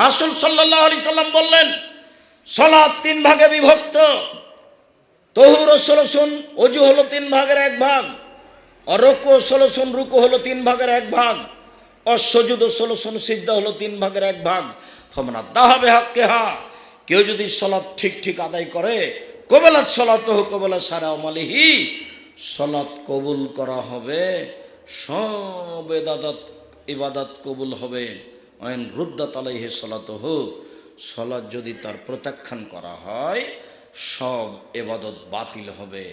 রাসুল সাল্লাহ আলি সাল্লাম বললেন সলাদ তিন ভাগে বিভক্ত। তহুর ও ষোলশন অজু হলো তিন ভাগের এক ভাগ অরকু ও ষোলশন রুকু হলো তিন ভাগের এক ভাগ অসজুদ ও ষোলশন সিজদা হলো তিন ভাগের এক ভাগ। ফমনা দাহাবে হাক্কে হা, কেউ যদি সলাদ ঠিক ঠিক আদায় করে, কবেলাত সলাত কবেলা সারা অমালিহি সলাৎ কবুল করা হবে, সব এদাদত, ইবাদত কবুল হবে। অয়ন রুদ্দাত আলাইহে সলাত হোক সলাৎ যদি তার প্রত্যাখ্যান করা হয়, সব এবাদত বাতিল হবে।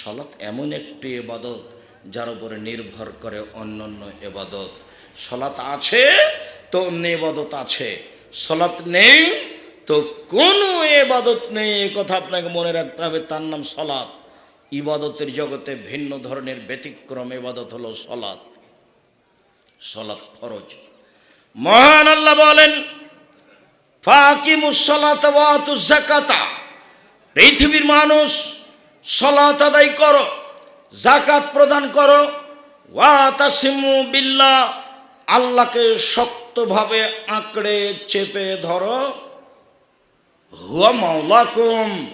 সলাৎ এমন একটি এবাদত যার উপরে নির্ভর করে অন্যান্য এবাদত। সলাৎ আছে তো অন্য এবাদত আছে। সলাৎ নেই তো কোনো এবাদত নেই এ কথা আপনাকে মনে রাখতে হবে, তার নাম সলাৎ ইবাদতের জগতে ভিন্ন ধরনের ব্যতিক্রম এবাদত হলো সলাৎ সলাৎ ফরজ। মহান আল্লাহ বলেন পৃথিবীর মানুষ সলাত আদায় করো জাকাত প্রদান করো। ওয়াতাসিমু বিল্লাহ, আল্লাহকে শক্তভাবে আঁকড়ে চেপে ধরো। হুয়া মাওলাকুম,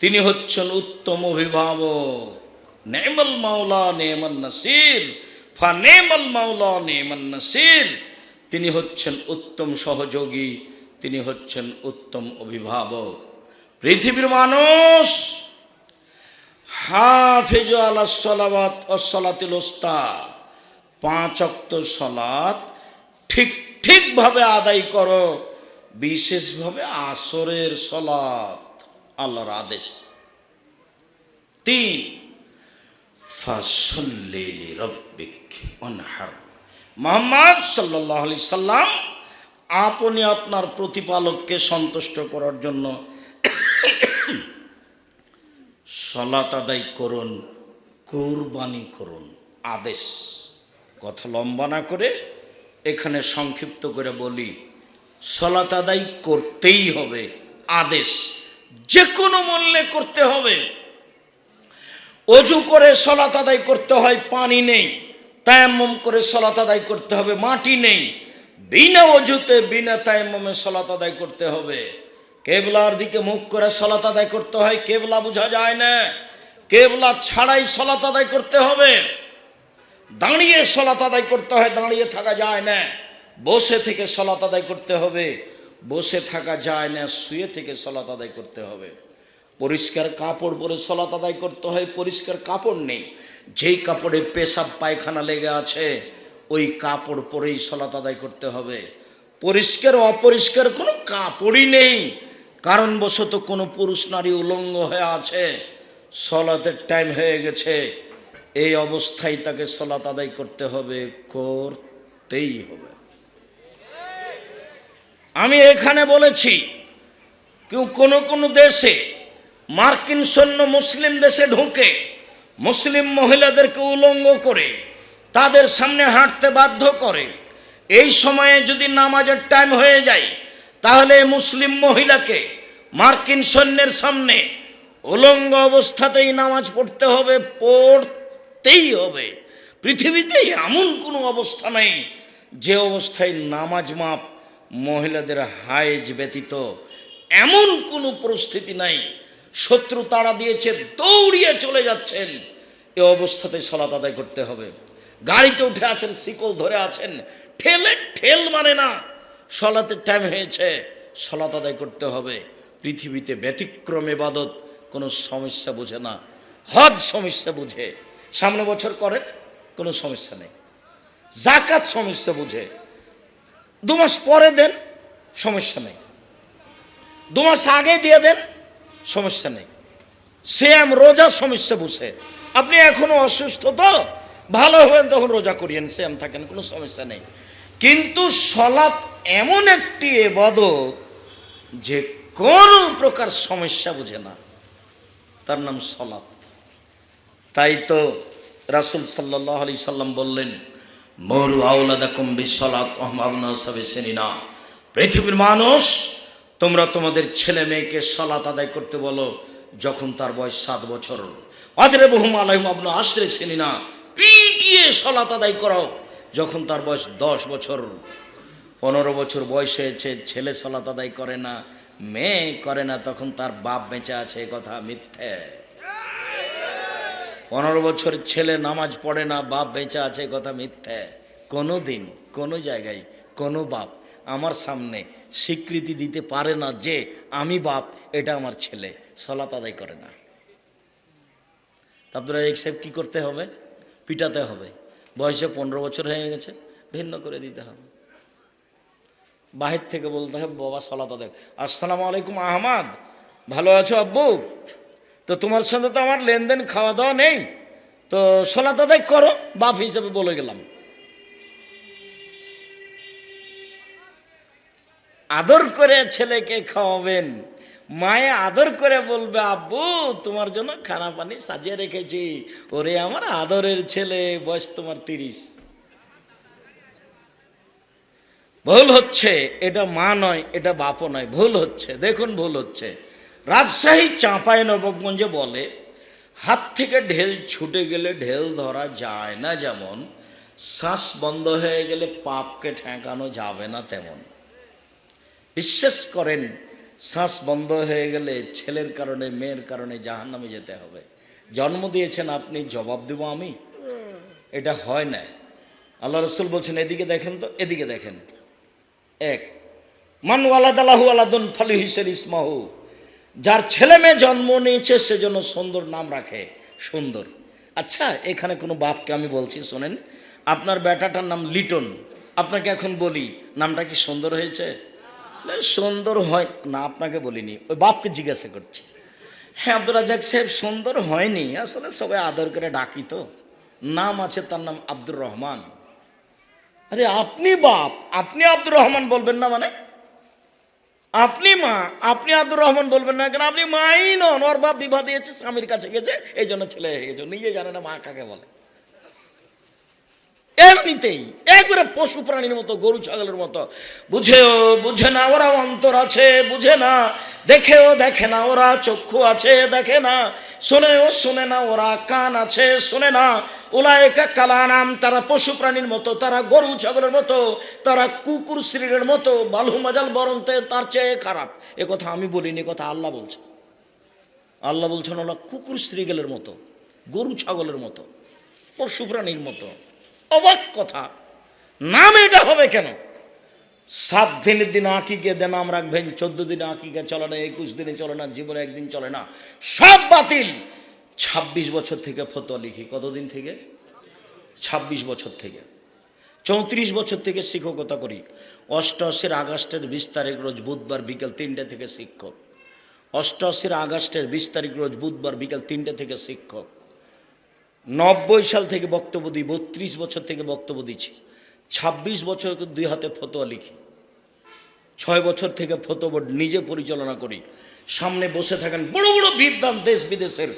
তিনি হচ্ছেন উত্তম অভিভাবক। নেমল মাওলা নেমন নাসির। ফা নেমল মাওলা নেমন নাসির। তিনি হচ্ছেন উত্তম সহযোগী, তিনি হচ্ছেন উত্তম অভিভাবক। পৃথিবীর মানুষ, হাফেজ আলা সলাবাত ওস্তা পাঁচ অক্ত সলাত ঠিক ঠিকভাবে আদায় করো, বিশেষভাবে আসরের সলাত, আল্লাহর আদেশ। তিন ফাসল্লিলি রব্বিক অনহার মোহাম্মদ সাল্লাহ আলি সাল্লাম আপনি আপনার প্রতিপালককে সন্তুষ্ট করার জন্য সলাত আদায় করুন, কোরবানি করুন। আদেশ। কথা লম্বা না করে এখানে সংক্ষিপ্ত করে বলি, সলাত আদায় করতেই হবে, আদেশ। যে কোনো মূল্যে করতে হবে। অজু করে সলাত আদায় করতে হয়, পানি নেই। তায়াম্মম করে সলাত আদায় করতে হবে, মাটি নেই। বিনা অজুতে বিনা তায়াম্মমে সলাত আদায় করতে হবে। কেবলার দিকে মুখ করে সলাত আদায় করতে হয়, কেবলা বোঝা যায় না। কেবলা ছাড়াই সলাত আদায় করতে হবে। দাঁড়িয়ে সলাত আদায় করতে হয়, দাঁড়িয়ে থাকা যায় না। বসে থেকে সলাত আদায় করতে হবে, বসে থাকা যায় না, শুয়ে থেকে সলাত আদায় করতে হবে। পরিষ্কার কাপড় পরে সলাত আদায় করতে হয়, পরিষ্কার কাপড় নেই। যেই কাপড়ে পেশাব পায়খানা লেগে আছে, ওই কাপড় পরেই সলাত আদায় করতে হবে। পরিষ্কার অপরিষ্কার কোনো কাপড়ই নেই। কারণবশত কোনো পুরুষ নারী উলঙ্গ হয়ে আছে। সলাতের টাইম হয়ে গেছে। এই অবস্থায় তাকে সলাত আদায় করতে হবে, করতেই হবে। আমি এখানে বলেছি, কেউ কোনো কোনো দেশে মার্কিন সৈন্য মুসলিম দেশে ঢুকে মুসলিম মহিলাদেরকে উলঙ্গ করে, তাদের সামনে হাঁটতে বাধ্য করে, এই সময়ে যদি নামাজের টাইম হয়ে যায়, তাহলে মুসলিম মহিলাকে মার্কিন সৈন্যের সামনে উলঙ্গ অবস্থাতেই নামাজ পড়তে হবে, পড়তেই হবে। পৃথিবীতে এমন কোনো অবস্থা নেই যে অবস্থায় নামাজ মাপ মহিলাদের হায়েজ ব্যতীত এমন কোনো পরিস্থিতি নাই শত্রু তাড়া দিয়েছে, দৌড়িয়ে চলে যাচ্ছেন। এ অবস্থাতে সলাত আদায় করতে হবে। গাড়িতে উঠে আছেন, শিকল ধরে আছেন। ঠেলে ঠেল মানে না সলাতের টাইম হয়েছে সলাত আদায় করতে হবে। পৃথিবীতে ব্যতিক্রম এবাদত, কোনো সমস্যা বোঝে না। হজ সমস্যা বুঝে। সামনে বছর করেন, কোনো সমস্যা নেই। জাকাত সমস্যা বুঝে। দু মাস পরে দেন, সমস্যা নেই। দু মাস আগে দিয়ে দেন সমস্যা নেই। শ্যাম রোজা সমস্যা বুঝে। আপনি এখনও অসুস্থ তো? ভালো হবেন তখন রোজা করিয়েন, শ্যাম থাকেন, কোনো সমস্যা নেই। কিন্তু সলাৎ এমন একটি এবাদত যে কোনো প্রকার সমস্যা বুঝে না। তার নাম সলাৎ। তাই তো রাসুল সাল্লাহ আলি সাল্লাম বললেন, মরু আউলাদা কম্বি সলাৎ অহমাবনা সবে না। পৃথিবীর মানুষ তোমরা তোমাদের ছেলে মেয়েকে সলাত আদায় করতে বলো, যখন তার বয়স সাত বছর। আদরে বহুম আলহিম আবনা আশ্রে শ্রেণি না, পিটিয়ে সলাত আদায় করো যখন তার বয়স দশ বছর। পনেরো বছর বয়স হয়েছে ছেলে সলাত আদায় করে না, মেয়ে করে না, তখন তার বাপ বেঁচে আছে কথা মিথ্যে। পনেরো বছর ছেলে নামাজ পড়ে না, বাপ বেঁচে আছে কথা মিথ্যে। কোনো দিন কোনো জায়গায় কোনো বাপ আমার সামনে স্বীকৃতি দিতে পারে না যে আমি বাপ, এটা আমার ছেলে। সলাত আদায় করে না। তারপরে একসেপ্ট কী করতে হবে? পিটাতে হবে। বয়সে পনেরো বছর হয়ে গেছে, ভিন্ন করে দিতে হবে। বাহির থেকে বলতে হবে, বাবা সলাত আদায়। আসসালামু আলাইকুম, আহমাদ। ভালো আছো আব্বু? তো তোমার সঙ্গে তো আমার লেনদেন খাওয়া দাওয়া নেই। তো সলাত আদায় করো, বাপ হিসেবে বলে গেলাম। আদর করে ছেলেকে খাওয়াবেন। মায়ে আদর করে বলবে, আব্বু, তোমার জন্য খানা পানি সাজিয়ে রেখেছি। ওরে আমার আদরের ছেলে, বয়স তোমার তিরিশ। ভুল হচ্ছে, এটা মা নয়, এটা বাপও নয়, ভুল হচ্ছে, দেখুন ভুল হচ্ছে। রাজশাহী চাঁপাই নবগঞ্জে বলে, হাত থেকে ঢেল ছুটে গেলে ঢেল ধরা যায় না যেমন, শ্বাস বন্ধ হয়ে গেলে পাপকে ঠেকানো যাবে না তেমন। বিশ্বাস করেন, শ্বাস বন্ধ হয়ে গেলে ছেলের কারণে, মেয়ের কারণে জাহান নামে যেতে হবে। জন্ম দিয়েছেন আপনি, জবাব দেব আমি? এটা হয় না। আল্লাহ রসুল বলছেন, এদিকে দেখেন তো, এদিকে দেখেন। এক, মান ওয়ালাদালাহু আলাদুন ফালি হিসের ইসমাহু। যার ছেলে মেয়ে জন্ম নিয়েছে সেজন্য সুন্দর নাম রাখে, সুন্দর। আচ্ছা এখানে কোনো বাপকে আমি বলছি, শোনেন। আপনার বেটাটার নাম লিটন। আপনাকে এখন বলি, নামটা কি সুন্দর হয়েছে? সুন্দর হয়, না আপনাকে বলিনি, ওই বাপকে জিজ্ঞাসা করছি। হ্যাঁ আব্দুল রাজাক সাহেব সুন্দর হয়নি, আসলে সবাই আদর করে ডাকি তো। নাম আছে তার নাম আব্দুর রহমান। আরে আপনি বাপ, আপনি আব্দুর রহমান বলবেন না মানে? আপনি মা, আপনি আব্দুর রহমান বলবেন না কেন? আপনি মাই নন, ওর বাপ বিবাহ দিয়েছে, স্বামীর কাছে গেছে, এই জন্য ছেলে হয়ে গেছে, নিজে জানে না মা কাকে বলে। এমনিতেই, একবারে পশু প্রাণীর মতো, গরু ছাগলের মতো। বুঝেও, বুঝে না, ওরা অন্তর আছে, বুঝে না। দেখেও দেখে না, ওরা চক্ষু আছে, দেখে না। শোনেও শোনে না, ওরা কান আছে, শোনে না। ওলা ওলায়কা কালানাম, তারা পশু প্রাণীর মতো, তারা গরু ছাগলের মতো, তারা কুকুর শ্রীরের মতো, বালু মাজাল বরন্তে তার চেয়ে খারাপ। এ কথা আমি বলিনি কথা আল্লাহ বলছে আল্লাহ বলছেন, ওরা কুকুর শ্রীগেলের মতো, গরু ছাগলের মতো, পশু প্রাণীর মতো। অবাক কথা। নাম এটা হবে কেন? সাত দিনের দিন আঁকিকে দেন নাম রাখবেন। চোদ্দ দিনে আঁকিকে চলে না, একুশ দিনে চলে না, জীবনে একদিন চলে না। সব বাতিল। ছাব্বিশ বছর থেকে ফতোয়া লিখি। কতদিন থেকে? ছাব্বিশ বছর থেকে। চৌত্রিশ বছর থেকে শিক্ষকতা করি। অষ্টআশির আগস্টের বিশ তারিখ রোজ বুধবার বিকেল তিনটে থেকে শিক্ষক। অষ্টআশির আগস্টের বিশ তারিখ রোজ বুধবার বিকেল তিনটে থেকে শিক্ষক। নব্বই সাল থেকে বক্তব্য দিই, বত্রিশ বছর থেকে বক্তব্য দিচ্ছি। ছাব্বিশ বছর দুই হাতে ফতোয়া লিখি। ছয় বছর থেকে ফতোয়া নিজে পরিচালনা করি। সামনে বসে থাকেন বড় বড় বিদ্যান দেশ বিদেশের।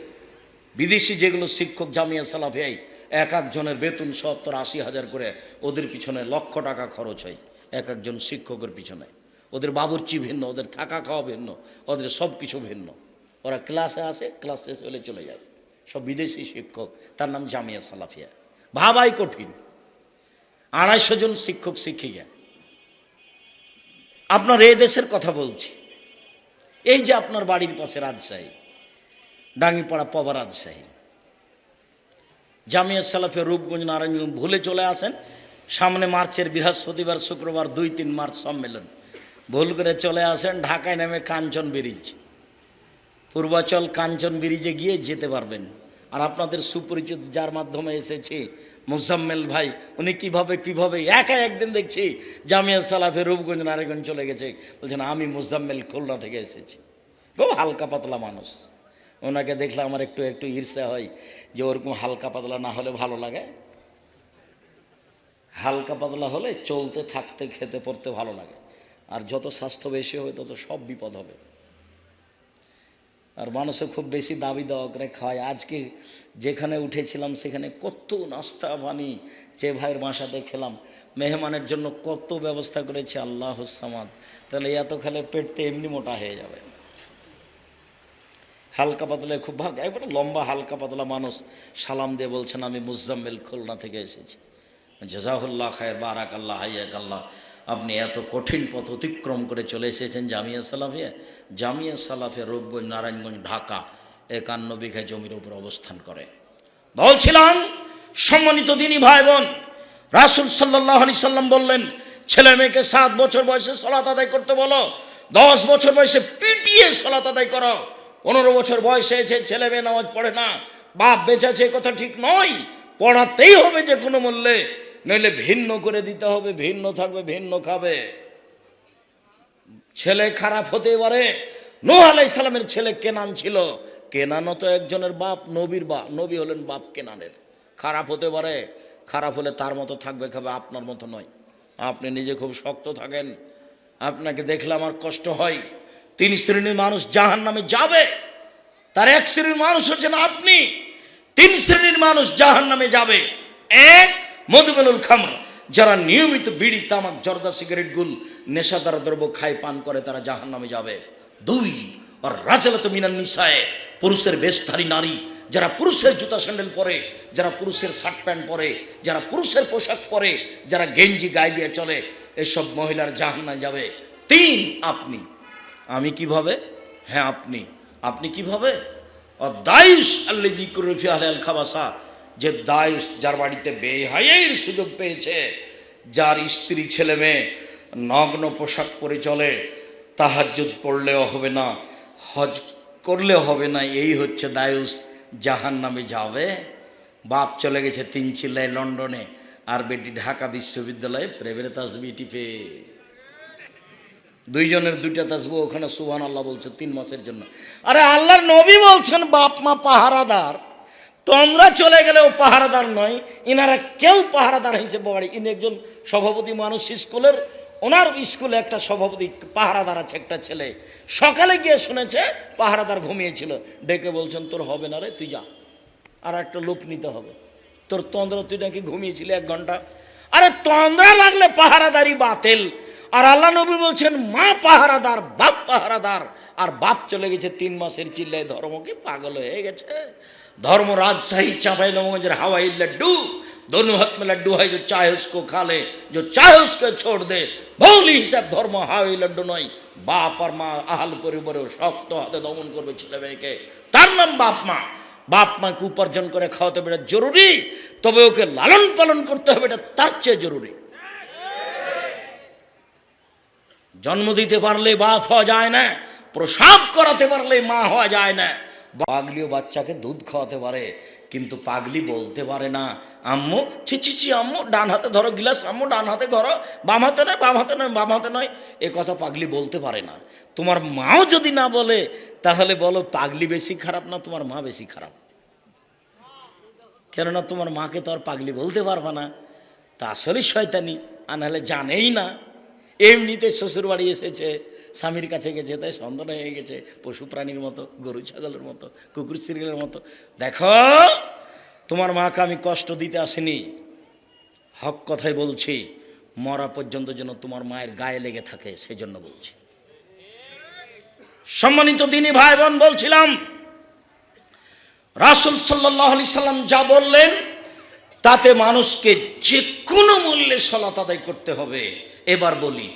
বিদেশি যেগুলো শিক্ষক জামিয়া সালাফিয়াই, এক একজনের বেতন সত্তর আশি হাজার করে ওদের পিছনে লক্ষ টাকা খরচ হয়, এক একজন শিক্ষকের পিছনে। ওদের বাবুর্চি ভিন্ন, ওদের থাকা খাওয়া ভিন্ন, ওদের সব কিছু ভিন্ন। ওরা ক্লাসে আসে, ক্লাস শেষ হলে চলে যায়। সব বিদেশি শিক্ষক, তার নাম জামিয়া সালাফিয়া। ভাবাই কঠিন। আড়াইশো জন শিক্ষক, শিক্ষিকা। আপনার এই দেশের কথা বলছি। এই যে আপনার বাড়ির পাশে রাজশাহী, ডাঙ্গিপাড়া পবা রাজশাহী, জামিয়া সালাফে রূপগঞ্জ নারায়ণগঞ্জ ভুলে চলে আসেন, সামনে মার্চের বৃহস্পতিবার, শুক্রবার দুই তিন মার্চ সম্মেলন। ভুল করে চলে আসেন ঢাকায় নেমে কাঞ্চন ব্রিজ। পূর্বাচল কাঞ্চন ব্রিজে গিয়ে যেতে পারবেন। আর আপনাদের সুপরিচিত যার মাধ্যমে এসেছি মুজাম্মেল ভাই, উনি কীভাবে কীভাবে একা একদিন দেখছি জামিয়া সালাফে রূপগঞ্জ নারায়ণগঞ্জ চলে গেছে। বলছেন, আমি মুজাম্মেল খুলনা থেকে এসেছি। খুব হালকা পাতলা মানুষ। ওনাকে দেখলে আমার একটু একটু ঈর্ষা হয় যে ওরকম হালকা পাতলা না হলে ভালো লাগে। হালকা পাতলা হলে চলতে, থাকতে, খেতে, পড়তে ভালো লাগে। আর যত স্বাস্থ্য বেশি হবে, তত সব বিপদ হবে। আর মানুষে খুব বেশি দাবি দেওয়া করে খাওয়ায় আজকে যেখানে উঠেছিলাম, সেখানে কত নাস্তা পানি যে ভাইয়ের বাসাতে খেলাম। মেহমানের জন্য কত ব্যবস্থা করেছে আল্লাহ সামাদ। তাহলে এত খেলে পেটতে এমনি মোটা হয়ে যাবে। হালকা পাতলা খুব ভাগ একবারে লম্বা হালকা পাতলা মানুষ সালাম দিয়ে বলছেন, আমি মুজাম্মেল খুলনা থেকে এসেছি। জাজাহুল্লাহ খায়ের বারাক আল্লাহ হাইয়াক আল্লাহ আপনি এত কঠিন পথ অতিক্রম করে চলে এসেছেন জামিয়া সালাফিয়া। জামিয়া সালাফিয়া রূপগঞ্জ নারায়ণগঞ্জ, ঢাকা, একান্ন বিঘা জমির উপর অবস্থান করে। বলছিলাম সম্মানিত দিনই ভাই বোন রাসুল সাল্লাহ আলি সাল্লাম বললেন, ছেলে মেয়েকে সাত বছর বয়সে সলাত আদায় করতে বলো, দশ বছর বয়সে পিটিয়ে সলাত আদায় করো। পনেরো বছর বয়সে এসে ছেলে মেয়ে নামাজ পড়ে না, বাপ বেঁচেছে কথা ঠিক নয়, পড়াতেই হবে যে কোনো মূল্যে। নইলে ভিন্ন করে দিতে হবে, ভিন্ন থাকবে, ভিন্ন খাবে। ছেলে খারাপ হতে পারে। নোহ আলাই সালামের ছেলে কেনান ছিল। কেনানও তো একজনের বাপ, নবীর বাপ, নবী হলেন বাপ কেনানের। খারাপ হতে পারে, খারাপ হলে তার মতো থাকবে, খাবে আপনার মতো নয়। আপনি নিজে খুব শক্ত থাকেন। আপনাকে দেখলে আমার কষ্ট হয়। তিন শ্রেণির মানুষ জাহান নামে যাবে। তার এক শ্রেণির মানুষ হচ্ছেন আপনি। তিন শ্রেণির মানুষ জাহান নামে যাবে। এক মধুমেনুল খামর, যারা নিয়মিত বিড়ি, তামাক, জর্দা, সিগারেট, গুল, নেশাদার দ্রব্য খায়, পান করে, তারা জাহান নামে যাবে। দুই, আর রাজালত মিনান নিশায় পুরুষের বেশধারী নারী, যারা পুরুষের জুতা স্যান্ডেল পরে, যারা পুরুষের শার্ট প্যান্ট পরে, যারা পুরুষের পোশাক পরে, যারা গেঞ্জি গায়ে দিয়ে চলে, এসব মহিলার জাহান্নায় যাবে। তিন, আপনি। আমি কীভাবে? হ্যাঁ আপনি। আপনি কীভাবে? দায়ুস আল্লেজি কুরফি আল খাবাসা যে দায়ুস যার বাড়িতে বেহাইয়ের সুযোগ পেয়েছে, যার স্ত্রী ছেলে মেয়ে নগ্ন পোশাক পরে চলে, তাহাজ্জুদ পড়লেও হবে না, হজ করলেও হবে না, এই হচ্ছে দায়ুস, জাহান নামে যাবে। বাপ চলে গেছে তিন চিল্লায় লন্ডনে, আর বেটি ঢাকা বিশ্ববিদ্যালয়ে প্রেমের তাসবি টিপে। দুইজনের দুইটা তাসবো ওখানে সুবহান আল্লাহ বলছে তিন মাসের জন্য। আরে আল্লাহর নবী বলছেন, বাপ মা পাহারাদার। তোমরা চলে গেলেও পাহারাদার নয়। ইনারা কেউ পাহারাদার হিসেবে বাড়ি ইনি একজন সভাপতি মানুষ স্কুলের। ওনার স্কুলে একটা সভাপতি, পাহারাদার আছে একটা ছেলে। সকালে গিয়ে শুনেছে পাহারাদার ঘুমিয়েছিল। ডেকে বলছেন, তোর হবে না রে, তুই যা। আর একটা লোক নিতে হবে। তোর তন্দ্রা, তুই নাকি ঘুমিয়েছিলি এক ঘণ্টা? আরে তন্দ্রা লাগলে পাহারাদারি বাতেল। আর আল্লাহ নবী বলছেন, মা পাহারাদার, বাপ পাহারাদার। আর বাপ চলে গেছে তিন মাসের চিল্লায় ধর্মকে পাগল হয়ে গেছে? ধর্ম রাজশাহী चापाई नवगंज হাওয়াই লাড্ডু दोनों हाथ में लड्डू है যে চায় उसको खा ले, जो चाहे उसको ভৌলি হিসাব ধর্ম হাওয়াই লাড্ডু নয় বাপ আর মা আহাল পরিবারে শক্ত হাতে দমন করবে ছেলে মেয়েকে তার নাম বাপ মা বাপ মাকে উপার্জন করে খাওয়াতে হবে এটা জরুরি তবে ওকে লালন পালন করতে হবে এটা তার চেয়ে জরুরি জন্ম দিতে পারলে বাপ হওয়া যায় না প্রসাব করাতে পারলে মা হওয়া যায় না পাগলিও বাচ্চাকে দুধ খাওয়াতে পারে, কিন্তু পাগলি বলতে পারে না, আম্মু, ছি ছি ছি, আম্মু, ডান হাতে ধরো গিলাস, আম্মু, ডান হাতে ধরো, বাম হাতে নয়, বাম হাতে নয়, বাম হাতে নয়। এ কথা পাগলি বলতে পারে না। তোমার মাও যদি না বলে, তাহলে বলো, পাগলি বেশি খারাপ না তোমার মা বেশি খারাপ? কেননা তোমার মাকে তো আর পাগলি বলতে পারবা না। তা আসলে শয়তানি, আর নাহলে জানেই না। এমনিতে শ্বশুর বাড়ি এসেছে স্বামীর কাছে গেছে, তাই সন্দেহ হয়ে গেছে, পশু প্রাণীর মতো, গরু ছাগলের মতো, কুকুর সিরিয়ালের মতো। দেখো, তোমার মাকে আমি কষ্ট দিতে আসিনি। হক কথাই বলছি, মরা পর্যন্ত যেন তোমার মায়ের গায়ে লেগে থাকে সেই জন্য বলছি। সম্মানিত দিনী ভাই বোন বলছিলাম, রাসুল সাল্লাহ আলি সাল্লাম যা বললেন, তাতে মানুষকে যে কোনো মূল্যে সলাত আদায় করতে হবে। এবার বলি